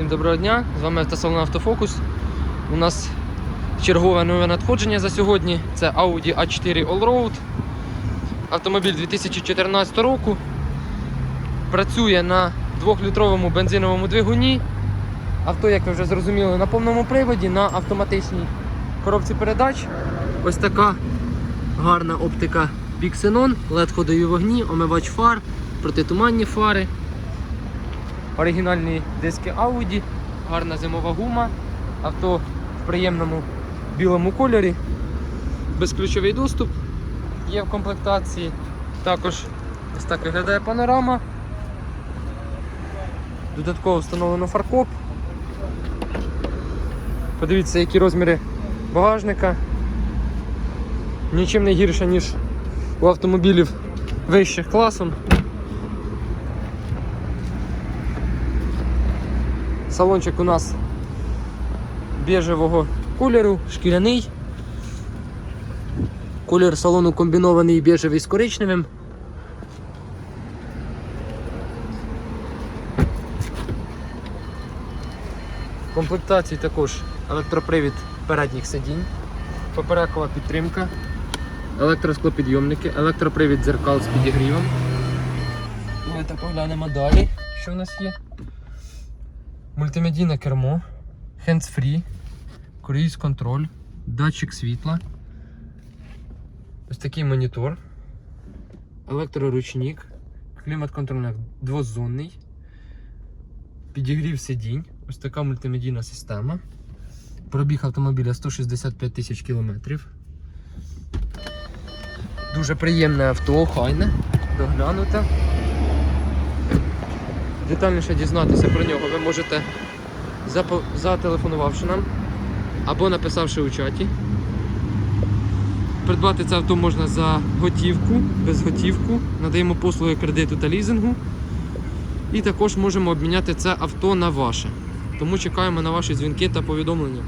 Всім доброго дня! З вами автосалон Автофокус. У нас чергове нове надходження за сьогодні. Це Audi A4 Allroad. Автомобіль 2014 року. Працює на 2-літровому бензиновому двигуні. Авто, як ви вже зрозуміли, на повному приводі, на автоматичній коробці передач. Ось така гарна оптика Bixenon, LED ходові вогні, омивач фар, протитуманні фари. Оригінальні диски Audi, гарна зимова гума, авто в приємному білому кольорі, безключовий доступ є в комплектації. Також ось так виглядає панорама. Додатково встановлено фаркоп. Подивіться, які розміри багажника. Нічим не гірше, ніж у автомобілів вищих класом. Салончик у нас біжевого кольору, шкіряний. Колір салону комбінований біжевий з коричневим. В комплектації також електропривід передніх сидінь, поперекова підтримка, електросклопідйомники, електропривід дзеркал з підігрівом. Давайте поглянемо далі, що в нас є. Мультимедійне кермо, hands-free, круїз контроль, датчик світла. Ось такий монітор, електроручник, клімат-контрольник двозонний, підігрів сидінь, ось така мультимедійна система. Пробіг автомобіля 165 тисяч кілометрів. Дуже приємне авто, охайне, доглянуте. Детальніше дізнатися про нього ви можете зателефонувавши нам або написавши у чаті. Придбати це авто можна за готівку, без готівку. Надаємо послуги кредиту та лізингу. І також можемо обміняти це авто на ваше. Тому чекаємо на ваші дзвінки та повідомлення.